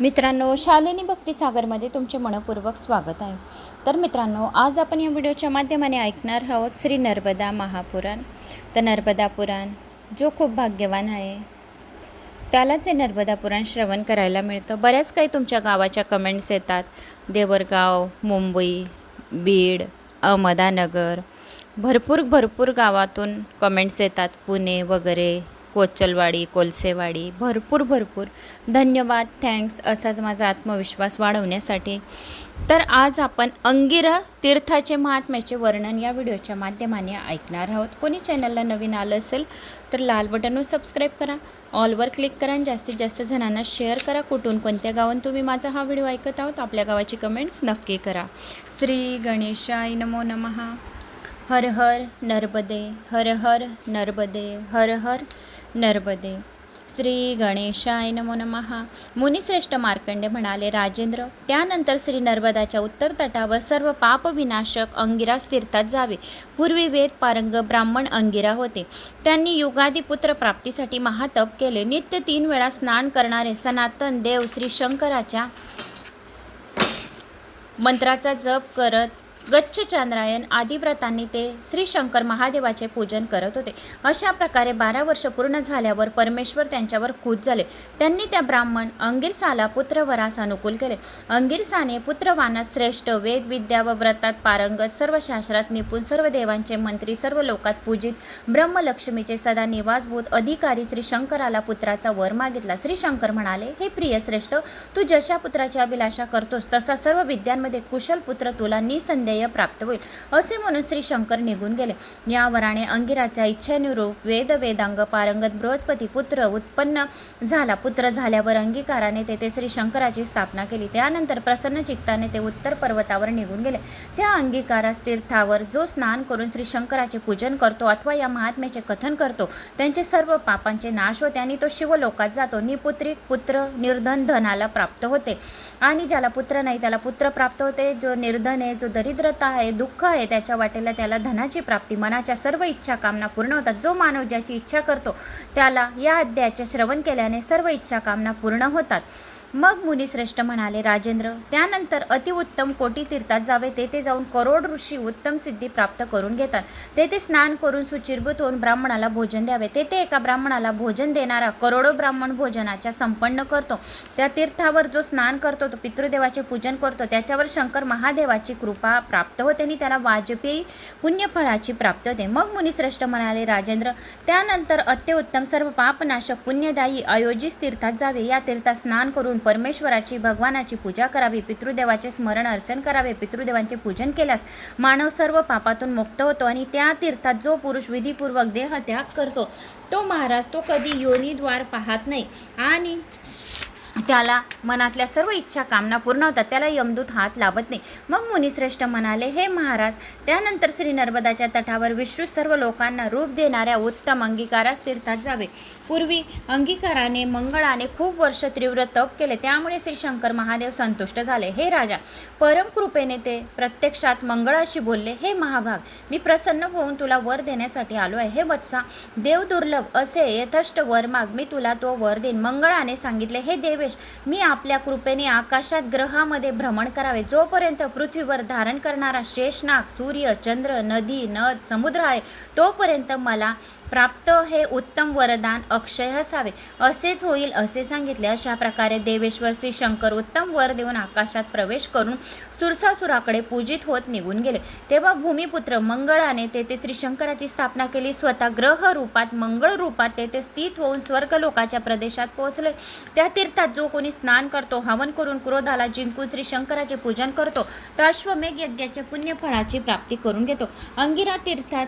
मित्रांनो शालिनी भक्तिसागरमध्ये तुमचे मनपूर्वक स्वागत आहे. तर मित्रांनो आज आपण या व्हिडिओच्या माध्यमाने ऐकणार आहोत श्री नर्मदा महापुराण. तर नर्मदा पुराण जो खूप भाग्यवान आहे त्यालाच हे नर्मदा पुराण श्रवण करायला मिळतं. बऱ्याच काही तुमच्या गावाच्या कमेंट्स येतात. देवरगाव मुंबई बीड अहमदानगर भरपूर भरपूर गावातून कमेंट्स येतात. पुणे वगैरे कोचलवाडी कोलसेवाडी भरपूर भरपूर. धन्यवाद. थँक्स असाच माझा आत्मविश्वास वाढवण्यासाठी. तर आज आपण अंगिरा तीर्थाचे महात्म्याचे वर्णन या व्हिडिओच्या माध्यमाने ऐकणार आहोत. कोणी चॅनलला नवीन आलं असेल तर लाल बटनवर सबस्क्राईब करा. ऑलवर क्लिक करा आणि जास्तीत जास्त जणांना शेअर करा. कुठून कोणत्या गावात तुम्ही माझा हा व्हिडिओ ऐकत आहोत आपल्या गावाची कमेंट्स नक्की करा. श्री गणेशाय नमो नमः. हर हर नर्मदे हर हर नर्मदे हर हर नर्मदे। श्री गणेशाय नमो नमः। मुनिश्रेष्ठ मार्कंडे म्हणाले राजेंद्र त्यानंतर श्री नर्मदाच्या उत्तर तटावर सर्व पापविनाशक अंगिरास तीर्थात जावे. पूर्वी वेद पारंग ब्राह्मण अंगिरा होते. त्यांनी युगादी पुत्र प्राप्तीसाठी महातप केले. नित्य तीन वेळा स्नान करणारे सनातन देव श्री शंकराच्या मंत्राचा जप करत गच्छ चांद्रायन आदी व्रतांनी ते श्री शंकर महादेवाचे पूजन करत होते. अशा प्रकारे बारा वर्ष पूर्ण झाल्यावर परमेश्वर त्यांच्यावर कूद झाले. त्यांनी त्या ब्राह्मण अंगिरसाला पुत्रवरास अनुकूल केले. अंगिरसाने पुत्रवानात श्रेष्ठ वेद विद्या व व्रतात पारंगत सर्व शास्त्रात निपुण सर्व देवांचे मंत्री सर्व लोकात पूजित ब्रह्मलक्ष्मीचे सदा निवासभूत अधिकारी श्री शंकराला पुत्राचा वर मागितला. श्री शंकर म्हणाले हे प्रिय श्रेष्ठ तू जशा पुत्राची अभिलाषा करतोस तसा सर्व विद्यांमध्ये कुशल पुत्र तुला निसंदेह प्राप्त होईल. असे म्हणून श्री शंकर निघून गेले. या वराने अंगिराच्या इच्छेनुरूप वेद वेदांग पारंगत बृहस्पती पुत्र उत्पन्न झाला. पुत्र झाल्यावर अंगीकाराने तेथे श्री शंकराची स्थापना केली. त्यानंतर प्रसन्न चित्ताने ते उत्तर पर्वतावर निघून गेले. त्या अंगीकारास तीर्थावर जो स्नान करून श्री शंकराचे पूजन करतो अथवा या महात्म्याचे कथन करतो त्यांचे सर्व पापांचे नाश होते आणि तो शिवलोकात जातो. निपुत्रिक पुत्र निर्धन धनाला प्राप्त होते. आणि ज्याला पुत्र नाही त्याला पुत्र प्राप्त होते. जो निर्धन आहे जो दरिद्र दरिद्रता आहे दुःख आहे त्याच्या वाटेला त्याला धनाची प्राप्ती मनाच्या सर्व इच्छा कामना पूर्ण होतात. जो मानव ज्याची इच्छा करतो त्याला या अध्यायाचे श्रवण केल्याने सर्व इच्छा कामना पूर्ण होतात. मग मुनिश्रेष्ठ म्हणाले राजेंद्र त्यानंतर अतिउत्तम कोटी तीर्थात जावे. तेथे जाऊन करोड ऋषी उत्तम सिद्धी प्राप्त करून घेतात. तेथे स्नान करून सुचिर्भूत होऊन ब्राह्मणाला भोजन द्यावे. तेथे एका ब्राह्मणाला भोजन देणारा करोडो ब्राह्मण भोजनाच्या संपन्न करतो. त्या तीर्थावर जो स्नान करतो तो पितृदेवाचे पूजन करतो. त्याच्यावर शंकर महादेवाची कृपा प्राप्त होते आणि त्याला वाजपेयी पुण्यफळाची प्राप्त होते. मग मुनिश्रेष्ठ म्हणाले राजेंद्र त्यानंतर अत्युत्तम सर्व पापनाशक पुण्यदायी आयोजित तीर्थात जावे. या तीर्थात स्नान करून परमेश्वराची भगवानाची पूजा करावी पितृदेवाचे स्मरण अर्चन करावे पितृदेवांचे पूजन केल्यास मानव सर्व पापातून मुक्त होतो आणि त्या तीर्थात जो पुरुष विधीपूर्वक देहत्याग करतो तो महाराज तो कधी योनीद्वार पाहत नाही. आणि त्याला मनातल्या सर्व इच्छा कामना पूर्ण होतात. त्याला यमदूत हात लावत नाही. मग मुनिश्रेष्ठ म्हणाले हे महाराज त्यानंतर श्री नर्मदाच्या तटावर विष्णू सर्व लोकांना रूप देणाऱ्या उत्तम अंगीकारास तीर्थात जावे. पूर्वी अंगीकाराने मंगळाने खूप वर्ष तीव्र तप केले. त्यामुळे श्री शंकर महादेव संतुष्ट झाले. हे राजा परमकृपेने ते प्रत्यक्षात मंगळाशी बोलले. हे महाभाग मी प्रसन्न होऊन तुला वर देण्यासाठी आलो आहे हे वत्सा देव दुर्लभ असे यथष्ट वर माग मी तुला तो वर देईन. मंगळाने सांगितले हे देव देवेश मी आपल्या कृपेने आकाशात ग्रहामध्ये भ्रमण करावे. जोपर्यंत पृथ्वीवर धारण करणारा शेषनाग सूर्य चंद्र नदी नद समुद्र आहे तोपर्यंत मला प्राप्त हे उत्तम वरदान अक्षय असावे. असेच होईल असे सांगितले. अशा प्रकारे देवेश्वर श्री शंकर उत्तम वर देऊन आकाशात प्रवेश करून सुरसासुराकडे पूजित होत निघून गेले. तेव्हा भूमिपुत्र मंगळाने तेथे श्री शंकराची स्थापना केली. स्वतः ग्रह रूपात मंगळ रूपात तेथे स्थित होऊन स्वर्गलोकाच्या प्रदेशात पोहोचले. त्या तीर्थात जो कोणी स्नान करतो हवन करून क्रोधाला जिंकून श्री शंकराचे पूजन करतो तर अश्वमेघ यज्ञाच्या पुण्यफळाची प्राप्ती करून घेतो. अंगिरा तीर्थात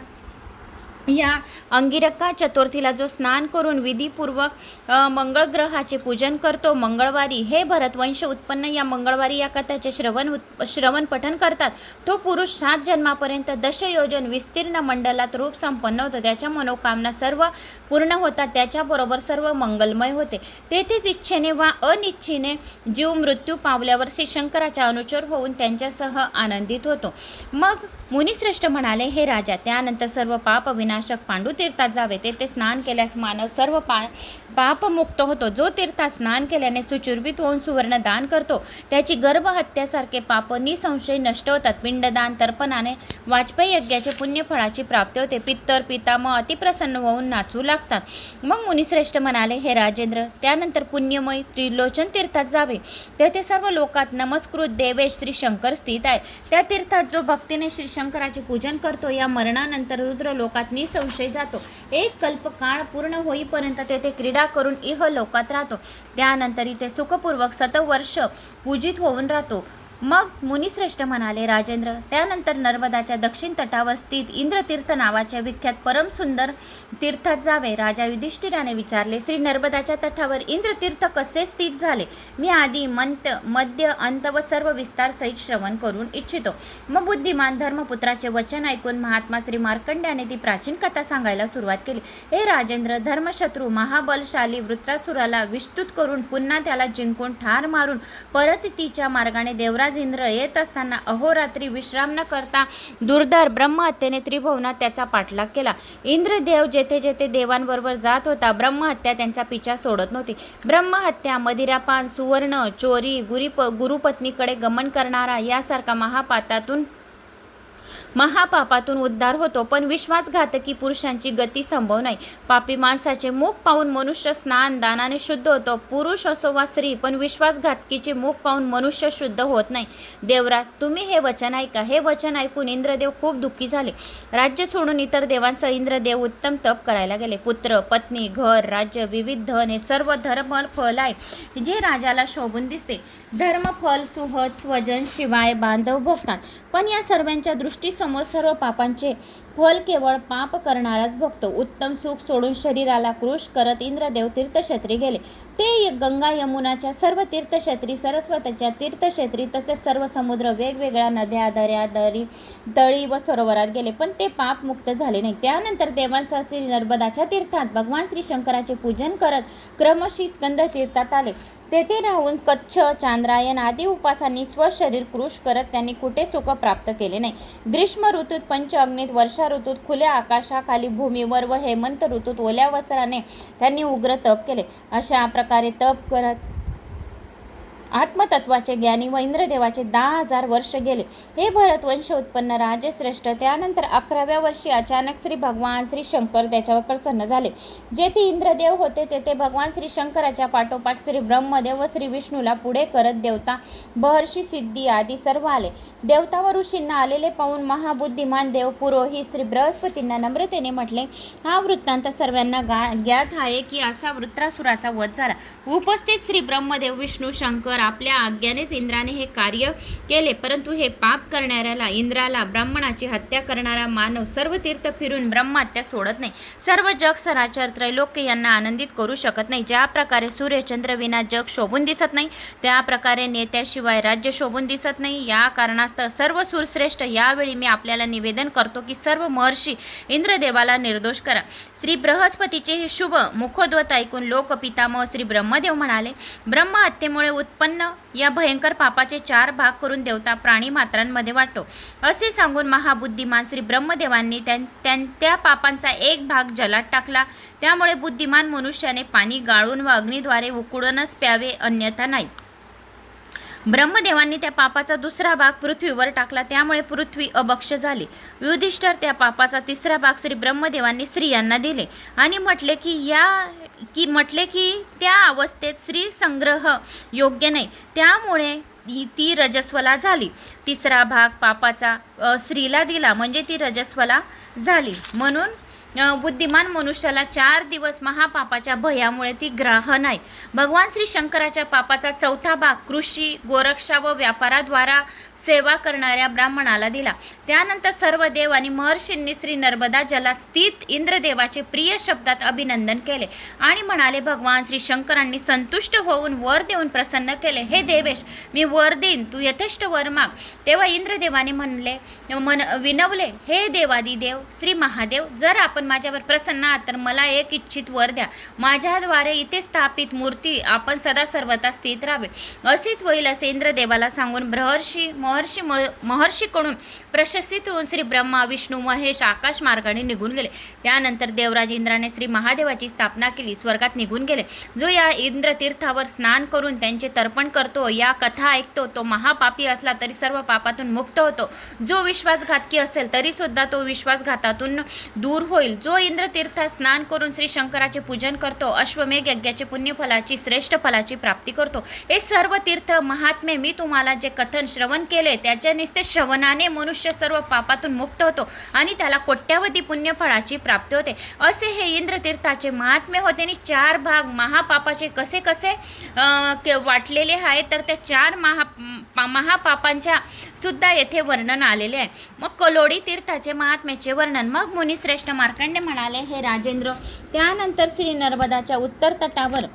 या अंगिरका चतुर्थीला जो स्नान करून विधीपूर्वक मंगळग्रहाचे मंगळ ग्रहाचे पूजन करतो मंगळवारी हे भरतवंश उत्पन्न या मंगळवारी या कथाचे श्रवण श्रवण पठन करतात. तो पुरुष सात जन्मापर्यंत दशयोजन विस्तीर्ण मंडलात रूप संपन्न होतो. त्याच्या मनोकामना सर्व पूर्ण होतात. त्याच्याबरोबर सर्व मंगलमय होते. तेथेच इच्छेने वा अनिच्छेने जीव मृत्यू पावल्यावर श्री शंकराच्या अनुचर होऊन त्यांच्यासह आनंदित होतो. मग मुनिश्रेष्ठ म्हणाले हे राजा त्यानंतर सर्व पाप विनाशक पांडुतीर्थात जावे तेथे स्नान केल्यास मानव सर्व पा पापमुक्त होतो. जो तीर्थात स्नान केल्याने सुचुर्बित होऊन सुवर्ण दान करतो. त्याची गर्भहत्यासारखे पाप निसंशय नष्ट होतात. पिंडदान तर्पणाने वाजपेयी यज्ञाचे पुण्यफळाची प्राप्ती होते. पित्तर पितामह अतिप्रसन्न होऊन नाचू लागतात. मग मुनिश्रेष्ठ म्हणाले हे राजेंद्र त्यानंतर पुण्यमय त्रिलोचन तीर्थात जावे. तेथे सर्व लोकात नमस्कृत देवेश श्री शंकर स्थित आहे. त्या तीर्थात जो भक्तीने श्री शंकराचे पूजन करतो या मरणानंतर रुद्र लोकात निसंशय जातो. एक कल्पकाळ पूर्ण होईपर्यंत तेथे क्रीडा करून इह लोकात राहतो. त्यानंतर इथे सुखपूर्वक सतवर्ष पूजित होऊन राहतो. मग मुनिश्रेष्ठ म्हणाले राजेंद्र त्यानंतर नर्मदाच्या दक्षिण तटावर स्थित इंद्रतीर्थ नावाच्या विख्यात परमसुंदर तीर्थात जावे. राजा युधिष्ठिराने विचारले श्री नर्मदाच्या तटावर इंद्रतीर्थ कसे स्थित झाले? मी आधी मंत मध्य अंत व सर्व विस्तार सहित श्रवण करून इच्छितो. मग बुद्धिमान धर्मपुत्राचे वचन ऐकून महात्मा श्री मार्कंड्याने ती प्राचीन कथा सांगायला सुरुवात केली. हे राजेंद्र धर्मशत्रू महाबलशाली वृत्रासुराला विस्तृत करून पुन्हा त्याला जिंकून ठार मारून परत तिच्या मार्गाने देवराज इंद्र येत असताना अहोरात्री विश्राम न करता दुर्धर ब्रह्महत्येने त्रिभुवनात त्याचा पाठलाग केला. इंद्रदेव जेथे जेथे देवांबरोबर जात होता ब्रह्महत्या त्यांचा पिछा सोडत नव्हती. ब्रह्महत्या मदिरापान सुवर्ण चोरी गुरीप गुरुपत्नीकडे गमन करणारा यासारखा महापातातून महापापातून उद्धार होतो पण विश्वासघातकी पुरुषांची गती संभव नाही. पापी माणसाचे मुख पाहून मनुष्य स्नान दानाने शुद्ध होतो पुरुष असो वा स्त्री पण विश्वासघातकीचे मुख पाहून मनुष्य शुद्ध होत नाही. देवराज तुम्ही हे वचन ऐका. हे वचन ऐकून इंद्रदेव खूप दुःखी झाले. राज्य सोडून इतर देवांसह इंद्रदेव उत्तम तप करायला गेले. पुत्र पत्नी घर राज्य विविध धन हे सर्व धर्म फल आहे जे राजाला शोभून दिसते. धर्मफल सुहद स्वजन शिवाय बांधव भोगतात. पण या सर्वांच्या समोर सर्व पापांचे फल केवळ पाप करणाराच भोगतो उत्तम सुख सोडून शरीराला कृष करत इंद्रदेव तीर्थक्षेत्री गेले. ते गंगा यमुनाच्या सर्व तीर्थक्षेत्री सरस्वतीच्या तीर्थक्षेत्री तसेच सर्व समुद्र वेगवेगळ्या नद्या दऱ्या दरी दळी व सरोवरात गेले. पण ते पाप मुक्त झाले नाही. त्यानंतर देवांसह श्री नर्मदाच्या तीर्थात भगवान श्री शंकराचे पूजन करत क्रमशी स्कंद तीर्थात आले. तेथे राहून कच्छ चांद्रायन आदी उपासांनी स्वशरीर कृष करत त्यांनी कुठे सुख प्राप्त केले नाही. ग्रीष्म ऋतूत पंच अग्नीत वर्ष ऋतूत खुल्या आकाशाखाली भूमीवर व हेमंत ऋतूत ओल्या वस्त्राने त्यांनी उग्र तप केले. अशा प्रकारे तप करत आत्मतत्वाचे ज्ञानी व इंद्रदेवाचे दहा हजार वर्ष गेले. हे भरतवंश उत्पन्न राजश्रेष्ठ. त्यानंतर अकराव्या वर्षी अचानक श्री भगवान श्री शंकर त्याच्यावर प्रसन्न झाले. जेथे इंद्रदेव होते तेथे भगवान श्री शंकराच्या पाठोपाठ श्री ब्रह्मदेव व श्री विष्णूला पुढे करत देवता बहर्षी सिद्धी आदी सर्व आले. देवता व ऋषींना आलेले पाहून महाबुद्धिमान देव पुरोहित श्री बृहस्पतींना नम्रतेने म्हटले हा वृत्तांत सर्वांना गा ज्ञात आहे की असा वृत्रासुराचा वध झाला. उपस्थित श्री ब्रह्मदेव विष्णू शंकर आपल्या आज्ञानेच इंद्राने हे कार्य केले. परंतु हे पाप करणाऱ्याला इंद्राला ब्राह्मणाची हत्या करणारा मानव सर्व तीर्थ फिरून ब्रह्महत्या सोडत नाही. सर्व जग सराचर त्रैलोक्य यांना आनंदित करू शकत नाही. ज्या प्रकारे सूर्यचंद्र विना जग शोभून दिसत नाही त्या प्रकारे नेत्याशिवाय राज्य शोभून दिसत नाही. या कारणास्तव सर्व सुरश्रेष्ठ यावेळी मी आपल्याला निवेदन करतो की सर्व महर्षी इंद्रदेवाला निर्दोष करा. श्री बृहस्पतीचे हे शुभ मुखोद्वत ऐकून लोक पितामह श्री ब्रह्मदेव म्हणाले ब्रह्महत्येमुळे उत्पन्न या भयंकर पापाचे चार भाग करून देवता प्राणी मात्रांमध्ये वाटतो असे सांगून महाबुद्धिमान श्री ब्रह्मदेवांनी त्यां त्यां- त्या पापांचा एक भाग जलात टाकला. त्यामुळे बुद्धिमान मनुष्याने पाणी गाळून व अग्नीद्वारे उकडूनच प्यावे अन्यथा नाही. ब्रह्मदेवांनी त्या पापाचा दुसरा भाग पृथ्वीवर टाकला. त्यामुळे पृथ्वी अभक्ष झाली. युधिष्ठर त्या पापाचा तिसरा भाग श्री ब्रह्मदेवांनी स्त्रियांना दिले आणि म्हटले की या की म्हटले की त्या अवस्थेत स्त्री संग्रह योग्य नाही. त्यामुळे ती- ती रजस्वला झाली. तिसरा भाग पापाचा स्त्रीला दिला. म्हणजे ती रजस्वला झाली. म्हणून बुद्धिमान मनुष्याला चार दिवस महापापाच्या भयामुळे ती ग्राह नाही. भगवान श्री शंकराच्या पापाचा चौथा भाग कृषी गोरक्षा व व्यापाराद्वारा सेवा करणाऱ्या ब्राह्मणाला दिला. त्यानंतर सर्व देव आणि महर्षींनी श्री नर्मदा जलात स्थित इंद्रदेवाचे प्रिय शब्दात अभिनंदन केले. आणि म्हणाले भगवान श्री शंकरांनी संतुष्ट होऊन वर देऊन प्रसन्न केले. हे देवेश मी वर देईन तू यथेष्ट वर माग. तेव्हा इंद्रदेवाने म्हणले मन विनवले हे देवादिदेव श्री महादेव जर आपण आपण माझ्यावर प्रसन्न आहात तर मला एक इच्छित वर द्या. माझ्याद्वारे इथे स्थापित मूर्ती आपण सदा सर्वता स्थित राहावे. असेच होईल असे इंद्रदेवाला सांगून ब्रहर्षी महर्षी म महर्षीकडून प्रशस्तीत होऊन श्री ब्रह्मा विष्णू महेश आकाश मार्गाने निघून गेले. त्यानंतर देवराज इंद्राने श्री महादेवाची स्थापना केली स्वर्गात निघून गेले. जो या इंद्रतीर्थावर स्नान करून त्यांचे तर्पण करतो या कथा ऐकतो तो महापापी असला तरी सर्व पापातून मुक्त होतो. जो विश्वासघातकी असेल तरी सुद्धा तो विश्वासघातातून दूर होईल. जो इंद्रतीर्थात स्नान करून श्री शंकराचे पूजन करतो अश्वमेघ यज्ञाचे पुण्यफलाची श्रेष्ठ फलाची प्राप्ती करतो हे सर्व तीर्थ महात्मे मी तुम्हाला जे कथन श्रवण केले त्याच्या निस्ते श्रवणाने मनुष्य सर्व पापातून मुक्त होतो आणि त्याला कोट्यावधी पुण्यफळाची प्राप्ती होते. असे हे इंद्रतीर्थाचे महात्मे होते आणि चार भाग महापापाचे कसे कसे के- वाटलेले आहे तर त्या चार महा महापापांच्या सुद्धा येथे वर्णन आलेले आहे. मग कलोडी तीर्थाचे महात्म्याचे वर्णन. मग मुनिश्रेष्ठ मार्कंडे म्हणाले हे राजेंद्र त्यानंतर श्री नर्मदाच्या उत्तर तटावर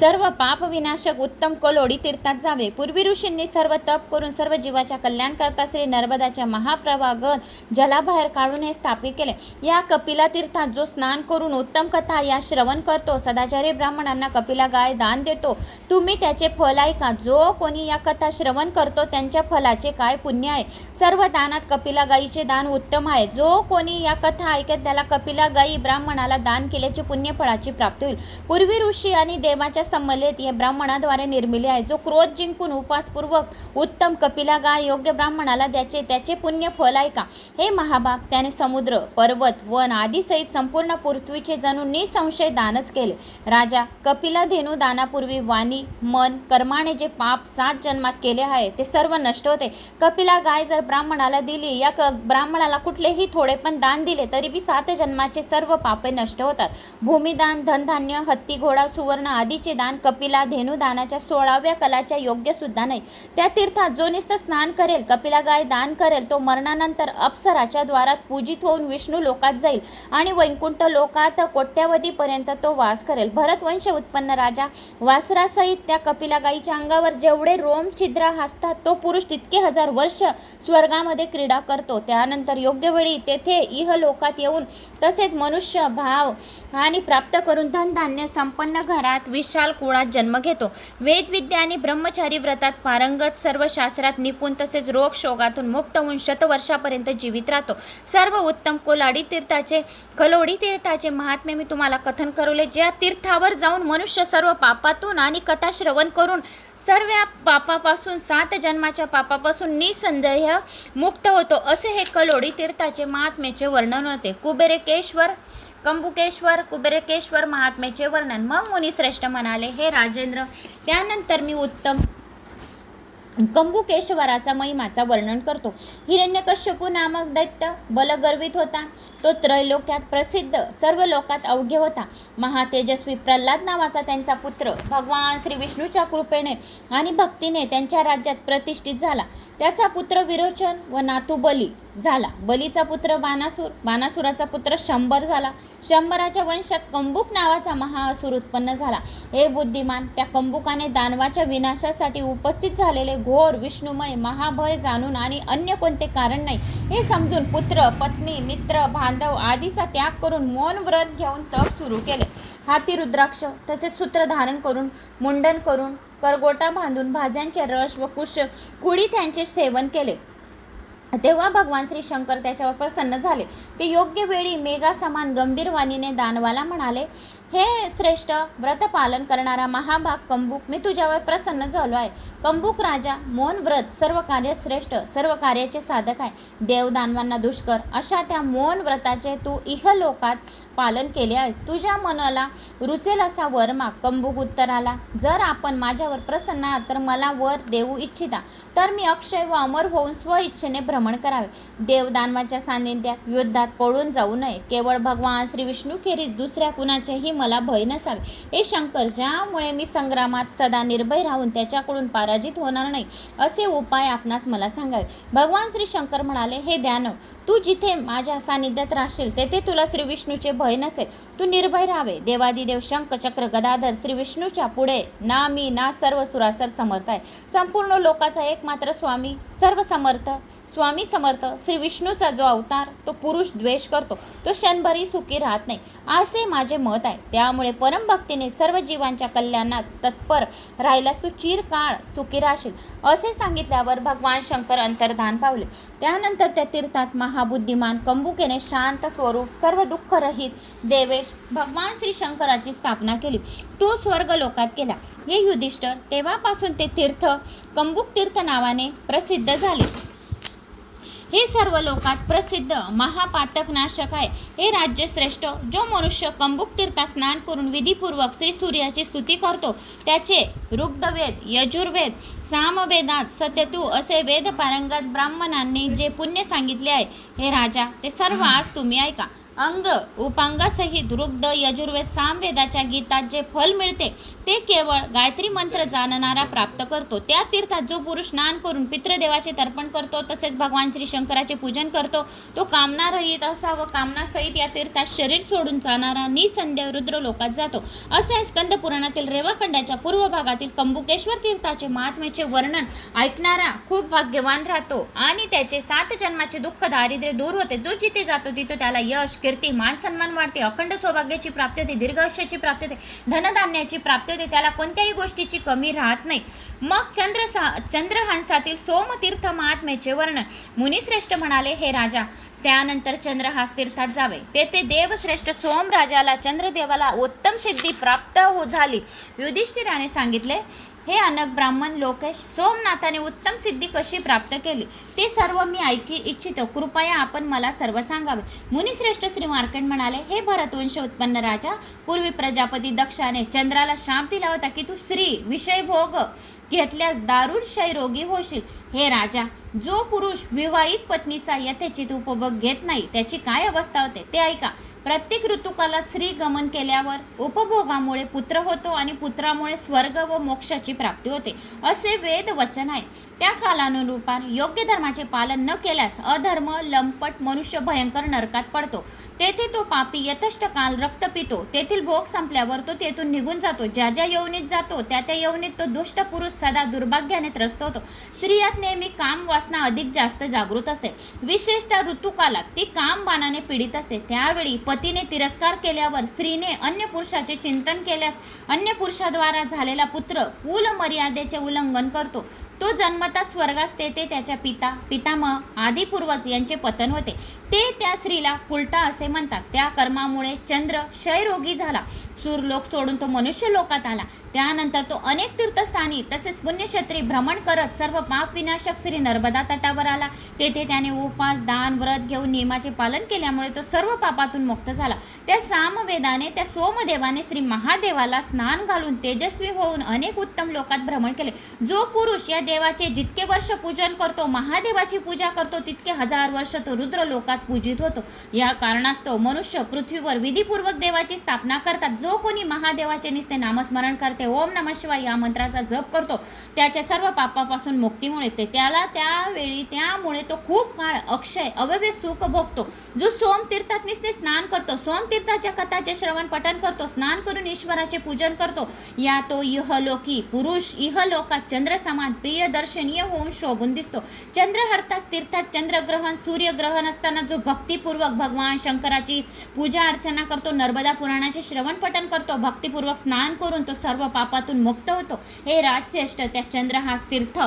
सर्व पाप विनाशक उत्तम कलोडी तीर्थात जावे. पूर्वी ऋषींनी सर्व तप करून सर्व जीवाच्या कल्याण करता श्री नर्मदाच्या महाप्रवागत जलाबाहेर काढून हे स्थापित केले. या कपिला तीर्थात जो स्नान करून उत्तम कथा या श्रवण करतो सदाचारी ब्राह्मणांना कपिला गाय दान देतो तुम्ही त्याचे फल ऐका जो कोणी या कथा श्रवण करतो त्यांच्या फलाचे काय पुण्य आहे? सर्व दानात कपिला गायीचे दान उत्तम आहे. जो कोणी या कथा ऐकत त्याला कपिला गायी ब्राह्मणाला दान केल्याची पुण्यफळाची प्राप्ती होईल. पूर्वी ऋषी आणि देवाच्या संमलेत हे ब्राह्मणाद्वारे निर्मिले आहे. जो क्रोध जिंकून उपासपूर्वक उत्तम कपिला गाय योग्य ब्राह्मणाला द्याचे त्याचे पुण्य फल आहे का? हे महाभाग त्याने समुद्र पर्वत वन आदी सहित संपूर्ण पृथ्वीचे जणू निसंशय दानच केले. राजा कपिला धेनू दानापूर्वी वाणी मन कर्माने जे पाप सात जन्मात केले आहे ते सर्व नष्ट होते. कपिला गाय जर ब्राह्मणाला दिली या क ब्राह्मणाला कुठलेही थोडे पण दान दिले तरी बी सात जन्माचे सर्व पापे नष्ट होतात. भूमिदान धनधान्य हत्ती घोडा सुवर्ण आदीचे दान कपिला धेनुदानाच्या सोळाव्या कलाच्या योग्य सुद्धा नाही. त्या तीर्थात जो निस्त स्नान करेल कपिला गाय दान करेल तो मरणानंतर अप्सराच्या द्वारात पूजित होऊन विष्णू लोकात जाईल आणि वैकुंठ लोकात कोट्यावधीपर्यंत तो वास करेल. भरतवंश उत्पन्न राजा वासरासहित त्या कपिला गाईच्या अंगावर जेवढे रोम छिद्र हसतात तो पुरुष तितके हजार वर्ष स्वर्गामध्ये क्रीडा करतो. त्यानंतर योग्य वेळी तेथे इह लोकात येऊन तसेच मनुष्य भाव आणि प्राप्त करून धनधान्य संपन्न घरात विशाल कुळात जन्म घेतो. वेदविद्या आणि ब्रह्मचारी व्रतात पारंगत सर्व शास्त्रात निपुण तसेच रोग शोगातून मुक्त होऊन शतवर्षापर्यंत जीवित राहतो. सर्व उत्तम कोलाडी तीर्थाचे कलोडी तीर्थाचे महात्मे मी तुम्हाला कथन करवले ज्या तीर्थावर जाऊन मनुष्य सर्व पापातून आणि कथा श्रवण करून सर्व पापापासून सात जन्माच्या पापापासून निसंदेह मुक्त होतो असे हे कलोडी तीर्थाचे महात्मेचे वर्णन होते. कुबेरेकेश्वर कंबुकेश्वर कुबेरेकेश्वर महात्मेचे वर्णन. मग मुनिश्रेष्ठ म्हणाले हे राजेंद्र त्यानंतर मी उत्तम कंबुकेश्वराचा महिमाचा वर्णन करतो. हिरण्यकश्यपू नामक दैत्य बलगर्वित होता. तो त्रैलोक्यात प्रसिद्ध सर्व लोकात अवघे होता. महातेजस्वी प्रल्हाद नावाचा त्यांचा पुत्र भगवान श्री विष्णूच्या कृपेने आणि भक्तीने त्यांच्या राज्यात प्रतिष्ठित झाला. त्याचा पुत्र विरोचन व नातू बली झाला. बलीचा पुत्र बाणासूर बाणासुराचा पुत्र शंभर झाला. शंभराच्या वंशात कंबुक नावाचा महाअसुर उत्पन्न झाला. हे बुद्धिमान त्या कंबुकाने दानवाच्या विनाशासाठी उपस्थित झालेले घोर विष्णुमय महाभय जाणून आणि अन्य कोणते कारण नाही हे समजून पुत्र पत्नी मित्र बांधव आदीचा त्याग करून मौन व्रत घेऊन तप सुरू केले. हाती रुद्राक्ष तसेच सूत्र धारण करून मुंडन करून करगोटा बांधून भाज्यांचे रस व कुश कुडी त्यांचे सेवन केले. तेव्हा भगवान श्री शंकर त्याच्यावर प्रसन्न झाले. ते योग्य वेळी मेघासमान गंभीर वाणीने दानवाला म्हणाले हे श्रेष्ठ व्रतपालन करणारा महाभाग कंबुक मी तुझ्यावर प्रसन्न झालो आहे. कंबूक राजा मौन व्रत सर्व कार्य श्रेष्ठ सर्व कार्याचे साधक आहे. देव दानवांना दुष्कर अशा त्या मौन व्रताचे तू इहलोकात पालन केले आहेस. तुझ्या मनाला रुचेल असा वर माग. कंबूक उत्तराला जर आपण माझ्यावर प्रसन्न आहात तर मला वर देऊ इच्छिता तर मी अक्षय व अमर होऊन स्वइच्छेने भ्रमण करावे. देवदानवाच्या सान्निध्यात युद्धात पळून जाऊ नये. केवळ भगवान श्री विष्णूखेरीज दुसऱ्या कुणाचेही मला भय नसावे. हे शंकर ज्यामुळे मी संग्रामात सदा निर्भय राहून त्याच्याकडून पराजित होणार नाही असे उपाय आपणास मला सांगावे. भगवान श्री शंकर म्हणाले हे ध्यानव तू जिथे माझ्या सानिध्यात राहशील तेथे तुला श्री विष्णूचे भय नसेल. तू निर्भय राहावे. देवादिदेव शंख चक्र गदाधर श्री विष्णूच्या पुढे ना मी ना सर्व सुरासर समर्थ आहे. संपूर्ण लोकाचा एकमात्र स्वामी सर्व समर्थ स्वामी समर्थ श्री विष्णूचा जो अवतार तो पुरुष द्वेष करतो. तो क्षणभरी सुखी राहत नाही. असे माझे मत आहे. त्यामुळे परमभक्तीने सर्व जीवांच्या कल्याणात तत्पर राहिल्यास तू चिरकाळ सुखी राहशील. असे सांगितल्यावर भगवान शंकर अंतर्धान पावले. त्यानंतर त्या तीर्थात महाबुद्धिमान कंबुकेने शांत स्वरूप सर्व दुःखरहित देवेश भगवान श्री शंकराची स्थापना केली. तो स्वर्ग लोकात गेला. हे युधिष्ठर तेव्हापासून ते तीर्थ कंबुक तीर्थ नावाने प्रसिद्ध झाले. हे सर्व लोकात प्रसिद्ध महापातकनाशक आहे. हे राज्यश्रेष्ठ जो मनुष्य कंबुक तीर्थात स्नान करून विधीपूर्वक श्री सूर्याची स्तुती करतो त्याचे रुग्धवेद यजुर्वेद सामवेदात सत्यतू असे वेद पारंगत ब्राह्मणांनी जे पुण्य सांगितले आहे हे राजा ते सर्व आज तुम्ही ऐका. अंग उपांगासहित ऋग्ध यजुर्वेद सामवेदाच्या गीतात जे फल मिळते ते केवळ गायत्री मंत्र जाणणारा प्राप्त करतो. त्या तीर्थात जो पुरुष स्नान करून पितृदेवाचे तर्पण करतो तसेच भगवान श्री शंकराचे पूजन करतो तो कामनारहित असा व कामनासहित या तीर्थात शरीर सोडून जाणारा निसंदेह रुद्र लोकात जातो. असे स्कंद पुराणातील रेवाखंडाच्या पूर्व भागातील कंबुकेश्वर तीर्थाचे महात्म्याचे वर्णन ऐकणारा खूप भाग्यवान राहतो. आणि त्याचे सात जन्माचे दुःख दारिद्र्य दूर होते. जो जिथे जातो तिथे त्याला यश कीर्ती मान सन्मान वाढते अखंड सौभाग्याची प्राप्ती होते दीर्घायुष्याची प्राप्ती होते धनधान्याची प्राप्ती होते त्याला कोणत्याही गोष्टीची कमी राहत नाही. मग चंद्रसा चंद्रहंसातील सोमतीर्थ महात्म्याचे वर्णन. मुनिश्रेष्ठ म्हणाले हे राजा त्यानंतर चंद्रहास तीर्थात जावे. तेथे देवश्रेष्ठ सोमराजाला चंद्रदेवाला उत्तम सिद्धी प्राप्त हो झाली. युधिष्ठिराने सांगितले हे अनक ब्राह्मण लोकेश सोमनाथाने उत्तम सिद्धी कशी प्राप्त केली? ते सर्व मी ऐकी इच्छितो. कृपया आपण मला सर्व सांगावे. मुनिश्रेष्ठ श्री मार्कंड म्हणाले हे भरतवंश उत्पन्न राजा पूर्वी प्रजापती दक्षाने चंद्राला शाप दिला होता की तू स्त्री विषय भोग घेतल्यास दारुण क्षयरोगी होशील. हे राजा जो पुरुष विवाहित पत्नीचा यथेचित उपभोग घेत नाही त्याची काय अवस्था होते ते ऐका. प्रत्येक ऋतुकालात स्त्री गमन केल्यावर उपभोगामुळे पुत्र होतो आणि पुत्रामुळे स्वर्ग व मोक्षाची प्राप्ती होते. असे वेद वचन आहे. त्या कालानुरूपान योग्य धर्माचे पालन न केल्यास अधर्म लंपट मनुष्य भयंकर नरकात पडतो. तेथे तो पापी यथेष्ट काल रक्त पितो. तेथील भोग संपल्यावर तो तेथून निघून जातो. ज्या ज्या यवनीत जातो त्या त्या यवनीत तो दुष्ट पुरुष सदा दुर्भाग्याने त्रस्त होतो. स्त्रियात नेहमी काम वासना अधिक जास्त जागृत असते. विशेषतः ऋतुकालात ती काम बाणाने पीडित असते. त्यावेळी पतीने तिरस्कार केल्यावर स्त्रीने अन्य पुरुषाचे चिंतन केल्यास अन्य पुरुषाद्वारा झालेला पुत्र कुल मर्यादेचे उल्लंघन करतो. तो जन्मता स्वर्गास तेथे त्याच्या पिता. पितामह आदिपूर्वज यांचे पतन होते. ते त्या स्त्रीला उलटा असे म्हणतात. त्या कर्मामुळे चंद्र क्षयरोगी झाला. सूरलोक सोडून तो मनुष्य लोकात आला. त्यानंतर तो अनेक तीर्थस्थानी तसेच पुण्यक्षेत्री भ्रमण करत सर्व पाप विनाशक श्री नर्मदा तटावर आला. तेथे त्याने उपास दान व्रत घेऊन नियमाचे पालन केल्यामुळे तो सर्व पापातून मुक्त झाला. त्या सामवेदाने त्या सोमदेवाने श्री महादेवाला स्नान घालून तेजस्वी होऊन अनेक उत्तम लोकात भ्रमण केले. जो पुरुष या देवाचे जितके वर्ष पूजन करतो महादेवाची पूजा करतो तितके हजार वर्ष तो रुद्र लोकात पूजित होतो. या कारणास्तव मनुष्य पृथ्वीवर विधीपूर्वक देवाची स्थापना करतात. जो कोणी महादेवाचे निस्ते नामस्मरण करते ओम नम शिवाय या मंत्राचा जप करतो त्याच्या सर्व पापापासून मुक्ती मिळते. त्याला त्यावेळी त्यामुळे तो खूप काळ अक्षय अवयव सुख भोगतो. जो सोमतीर्थात निस्ते स्नान करतो सोमतीर्थाच्या कथाचे श्रवण पठन करतो स्नान करून ईश्वराचे पूजन करतो या तो इहलोकी पुरुष इहलोकात चंद्र समान प्रिय दर्शनीय होऊन शोभून दिसतो. चंद्रहर्तात तीर्थात चंद्रग्रहण सूर्यग्रहण असताना जो भक्तिपूर्वक भगवान शंकराची पूजा अर्चना करतो नर्मदा पुराणाचे श्रवण पठन करतो भक्तिपूर्वक स्नान करून तो सर्व पापातून मुक्त होतो. हे राजश्रेष्ठ त्या चंद्रहास तीर्थ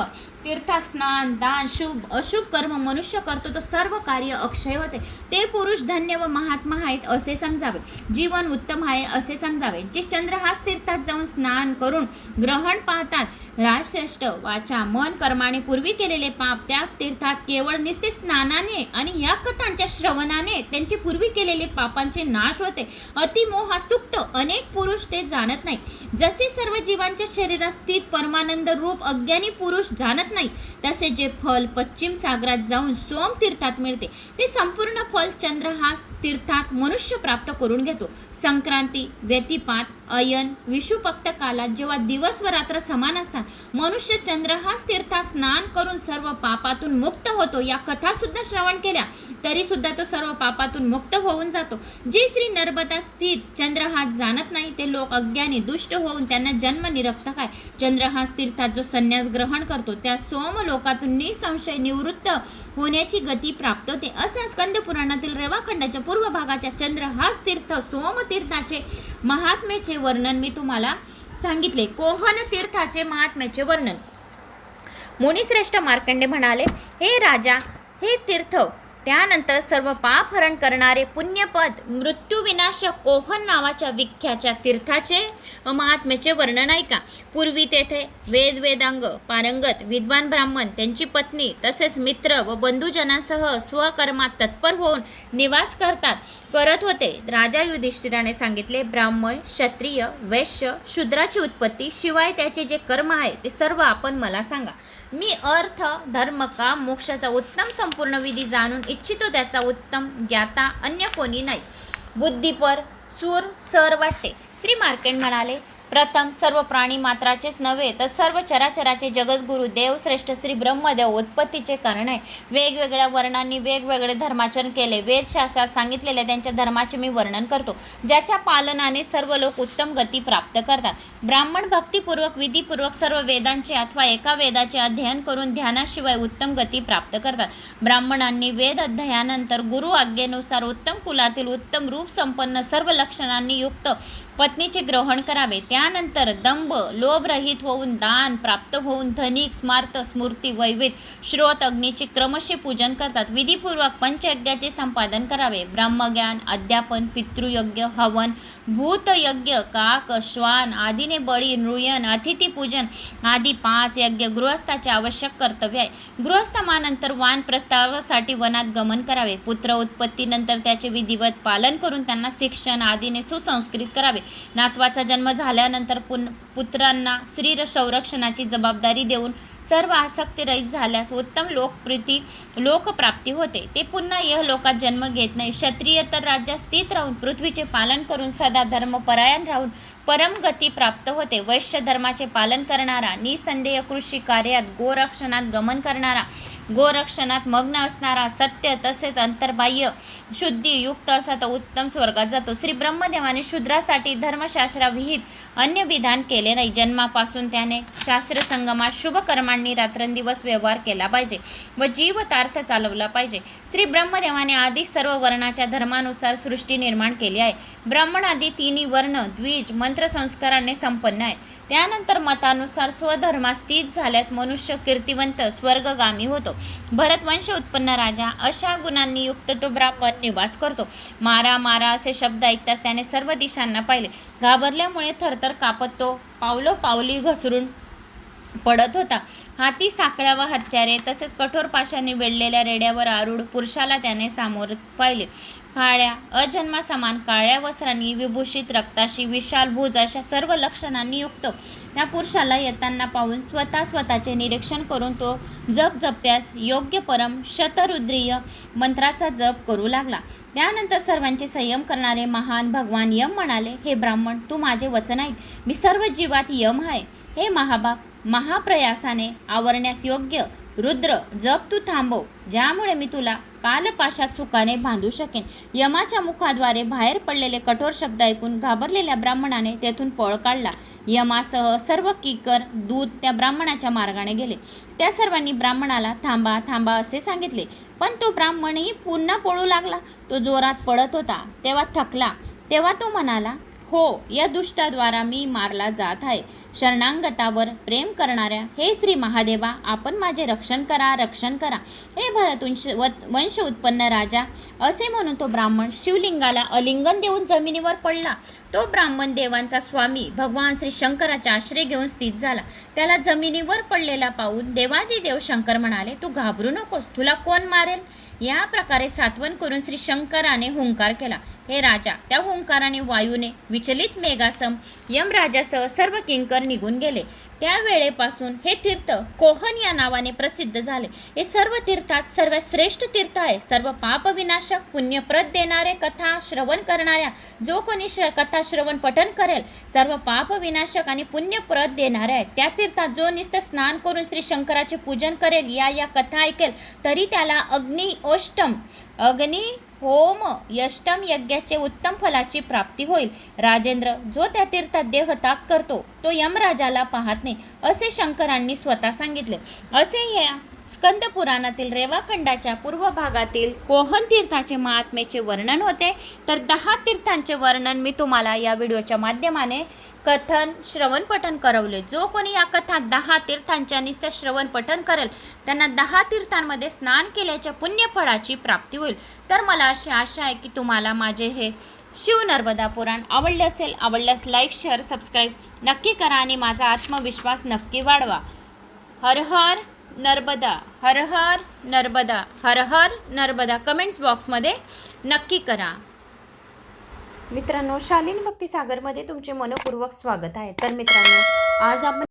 तीर्था स्नान दान शुभ अशुभ कर्म मनुष्य करतो तो सर्व कार्य अक्षय होते. ते पुरुष धन्य व महात्मा आहेत असे समजावे. जीवन उत्तम आहे असे समजावे. जे चंद्रहास तीर्थात जाऊन स्नान करून ग्रहण पाहतात राजश्रेष्ठ वाचा मन कर्माने पूर्वी केलेले पाप त्या तीर्थात केवळ निस्ते स्नानाने आणि या कथांच्या श्रवणाने त्यांचे पूर्वी केलेले पापांचे नाश होते. अतिमोहा सुप्त अनेक पुरुष ते जाणत नाही. जसे सर्व जीवांच्या शरीरात स्थित परमानंद रूप अज्ञानी पुरुष जाणत नाही तसे जे फल पश्चिम सागरात जाऊन सोम तीर्थात मिळते ते संपूर्ण फल चंद्रहास तीर्थात मनुष्य प्राप्त करून घेतो. संक्रांती व्यतिपात अयन विषुपक्त कालात जेव्हा दिवस व रात्र समान असतात मनुष्य चंद्र हा तीर्थात स्नान करून सर्व पापातून मुक्त होतो. या कथा सुद्धा श्रवण केल्या तरी सुद्धा तो सर्व पापातून मुक्त होऊन जातो. जे श्री नर्मदा स्थित चंद्र हा जाणत नाही ते लोक अज्ञानी दुष्ट होऊन त्यांना जन्म निरर्थक आहे चंद्र हा तीर्थात जो संन्यास ग्रहण करतो त्या सोमलो लोकातून निसंशय निवृत्त होण्याची गती प्राप्त होते. असे स्कंद पुराणातील रेवाखंडाच्या पूर्व भागाच्या चंद्र हाच तीर्थ सोमतीर्थाचे महात्म्याचे वर्णन मी तुम्हाला सांगितले. कोहन तीर्थाचे महात्म्याचे वर्णन. मुनिश्रेष्ठ मार्कंडे म्हणाले हे राजा हे तीर्थ त्यानंतर सर्व पाप हरण करणारे पुण्यपद मृत्यूविनाशक कोहन नावाच्या विख्याच्या तीर्थाचे महात्म्याचे वर्णन आहे का पूर्वी तेथे वेद वेदांग पारंगत विद्वान ब्राह्मण त्यांची पत्नी तसेच मित्र व बंधुजनांसह स्वकर्मात तत्पर होऊन निवास करतात. करत होते. राजा युधिष्ठिराने सांगितले ब्राह्मण क्षत्रिय वैश्य शूद्राची उत्पत्ती शिवाय त्याचे जे कर्म आहे ते सर्व आपण मला सांगा. मी अर्थ धर्म का मोक्षाचा उत्तम संपूर्ण विधी जाणून इच्छितो त्याचा उत्तम ज्ञाता अन्य कोणी नाही. बुद्धीपर सूर सर वाटते. श्री मार्केट म्हणाले प्रथम सर्व प्राणी मात्राचेच नव्हे तर सर्व चराचराचे जगद्गुरु देव श्रेष्ठ श्री ब्रह्मदेव उत्पत्तीचे कारण आहे. वेगवेगळ्या वर्णांनी वेगवेगळे धर्माचरण केले. वेदशास्त्रात सांगितलेल्या त्यांच्या धर्माचे मी वर्णन करतो. ज्याच्या पालनाने सर्व लोक उत्तम गती प्राप्त करतात. ब्राह्मण भक्तिपूर्वक विधीपूर्वक सर्व वेदांचे अथवा एका वेदाचे अध्ययन करून ध्यानाशिवाय उत्तम गती प्राप्त करतात. ब्राह्मणांनी वेद अध्ययनानंतर गुरु आज्ञेनुसार उत्तम कुलातील उत्तम रूप संपन्न सर्व लक्षणांनी युक्त पत्नीचे ग्रहण करावे. त्यानंतर दंभ लोभरहित होऊन दान प्राप्त होऊन धनिक स्मार्त स्मृती वैविध श्रोत अग्नीचे क्रमशः पूजन करतात. विधीपूर्वक पंचयज्ञाचे संपादन करावे. ब्रह्मज्ञान अध्यापन पितृयज्ञ हवन भूतयज्ञ काक श्वान आदीने बळी नृयन अतिथीपूजन आदी पाच यज्ञ गृहस्थाचे आवश्यक कर्तव्य आहे. गृहस्थमानंतर वान प्रस्तावासाठी वनात गमन करावे. पुत्र उत्पत्तीनंतर त्याचे विधिवत पालन करून त्यांना शिक्षण आदीने सुसंस्कृत करावे. नातवाचा जन्म झाल्यानंतर पुन पुत्रांना स्त्री संरक्षणाची जबाबदारी देऊन सर्व आसक्तिरहित झाल्यास उत्तम लोकप्रीती लोकप्राप्ती होते. ते पुन्हा यह लोकात जन्म घेत नाही. क्षत्रिय तर राज्यात स्थित राहून पृथ्वीचे पालन करून सदा धर्मपरायण राहून परमगती प्राप्त होते. वैश्य धर्माचे पालन करणारा निसंदेह कृषी कार्यात गोरक्षणात गमन करणारा गोरक्षणात मग्न असणारा सत्य तसेच अंतर्बाह्य शुद्धी युक्त असा तो उत्तम स्वर्गात जातो. श्री ब्रह्मदेवाने शूद्रासाठी धर्मशास्त्राविहित अन्य विधान केले नाही. जन्मापासून त्याने शास्त्रसंगमात संगमात शुभकर्मांनी रात्रंदिवस व्यवहार केला पाहिजे व जीवतार्थ चालवला पाहिजे. श्री ब्रह्मदेवाने आधी सर्व वर्णाच्या धर्मानुसार सृष्टी निर्माण केली आहे. ब्राह्मण आदी तिन्ही वर्ण द्विज मंत्रसंस्काराने संपन्न आहेत. त्यानंतर मतानुसार स्वधर्मा स्थित झाल्यास मनुष्य कीर्तिवंत स्वर्गगामी होतो. भरतवंश उत्पन्न राजा अशा गुणांनी युक्त तो ब्राह्मण निवास करतो. मारा मारा असे शब्द ऐकताच त्याने सर्व दिशांना पाहिले. घाबरल्यामुळे थरथर कापत. तो पावलो पावली घसरून पडत होता. हाती साकळ्या व हत्यारे तसेच कठोर पाशाने वेढलेल्या रेड्यावर आरूढ पुरुषाला त्याने सामोर पाहिले. काळ्या अजन्मा समान काळ्या वस्त्रांनी विभूषित रक्ताशी विशाल भुज अशा सर्व लक्षणांनी युक्त त्या पुरुषाला येताना पाहून स्वतः स्वतःचे निरीक्षण करून तो जप जप्यास योग्य परम शतरुद्रीय मंत्राचा जप करू लागला. त्यानंतर सर्वांचे संयम करणारे महान भगवान यम म्हणाले हे ब्राह्मण तू माझे वचन ऐक. मी सर्व जीवात यम आहे. हे महाभाग महाप्रयासाने आवरण्यास योग्य रुद्र जप तू थांबव ज्यामुळे मी तुला कालपाशात सुखाने बांधू शकेन. यमाच्या मुखाद्वारे बाहेर पडलेले कठोर शब्द ऐकून घाबरलेल्या ब्राह्मणाने तेथून पळ काढला. यमासह सर्व किकर दूत त्या ब्राह्मणाच्या मार्गाने गेले. त्या सर्वांनी ब्राह्मणाला थांबा थांबा असे सांगितले. पण तो ब्राह्मणही पुन्हा पळू लागला. तो जोरात पडत होता तेव्हा थकला. तेव्हा तो म्हणाला हो या दुष्टाद्वारा मी मारला जात आहे. शरणांगतावर प्रेम करणाऱ्या हे श्री महादेवा आपण माझे रक्षण करा रक्षण करा. हे भरतवंश वंश उत्पन्न राजा असे म्हणून तो ब्राह्मण शिवलिंगाला अलिंगन देऊन जमिनीवर पडला. तो ब्राह्मण देवांचा स्वामी भगवान श्री शंकराचा आश्रय घेऊन स्थित झाला. त्याला जमिनीवर पडलेला पाहून देवादिदेव शंकर म्हणाले तू घाबरू नकोस तुला कोण मारेल? या प्रकारे सातवन करून श्री शंकराने हुंकार केला. हे राजा त्या हुंकाराने वायूने विचलित मेघासम यमराजासह सर्व किंकर निघून गेले. त्यावेळेपासून हे तीर्थ कोहन या नावाने प्रसिद्ध झाले. हे सर्व तीर्थात सर्वात श्रेष्ठ तीर्थ आहे. सर्व पापविनाशक पुण्यप्रद देणारे कथा श्रवण करणाऱ्या जो कोणी श्र कथा श्रवण पठन करेल सर्व पापविनाशक आणि पुण्यप्रद देणारे आहे त्या तीर्थात जो नुसतं स्नान करून श्री शंकराचे पूजन करेल या या कथा ऐकेल तरी त्याला अग्नि ओष्टम अग्नी होम यष्टम यज्ञाचे उत्तम फलाची प्राप्ती होईल. राजेंद्र जो त्या तीर्थात देहताप करतो तो यमराजाला पाहत नाही असे शंकरांनी स्वतः सांगितले. असे या स्कंद पुराणातील रेवाखंडाच्या पूर्व भागातील कोहन तीर्थाचे महात्मेचे वर्णन होते. तर दहा तीर्थांचे वर्णन मी तुम्हाला या व्हिडिओच्या माध्यमाने कथन श्रवण पठन करवले. जो कोणी या कथा दहा तीर्थांच्या निस्त श्रवण पठन करेल. त्यांना दहा तीर्थांमध्ये स्नान केल्याच्या पुण्यफळाची प्राप्ती होईल. तर मला अशी आशा आहे की तुम्हाला माझे हे शिव नर्मदा पुराण आवडले असेल आवडल्यास लाईक शेअर सबस्क्राईब नक्की करा आणि माझा आत्मविश्वास नक्की वाढवा. हर हर नर्मदा हर हर नर्मदा हर हर नर्मदा कमेंट्स बॉक्समध्ये नक्की करा. मित्रांनो शालीन भक्ती सागरमध्ये तुमचे मनपूर्वक स्वागत आहे. तर मित्रांनो आज आपण